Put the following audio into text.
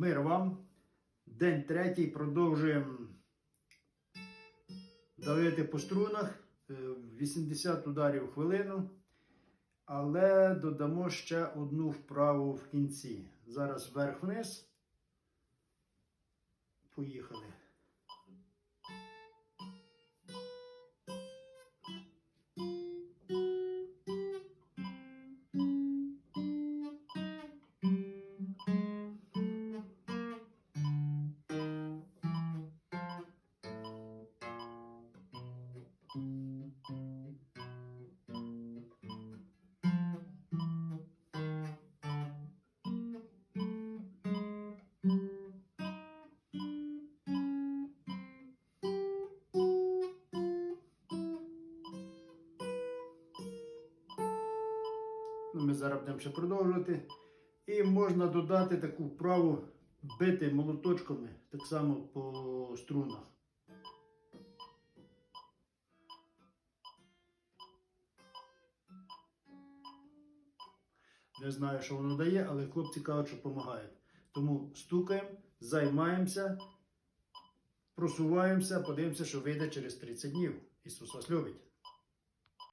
Мир вам. День третій продовжуємо давити по струнах. Е, 80 ударів в хвилину. Але додамо ще одну вправу в кінці. Зараз вверх-вниз. Поїхали. Ми зараз будемо ще продовжувати. І можна додати таку вправу бити молоточками так само по струнах. Не знаю, що воно дає, але хлопці кажуть, що допомагають. Тому стукаємо, займаємося, просуваємося, подивимося, що вийде через 30 днів. Ісус вас любить.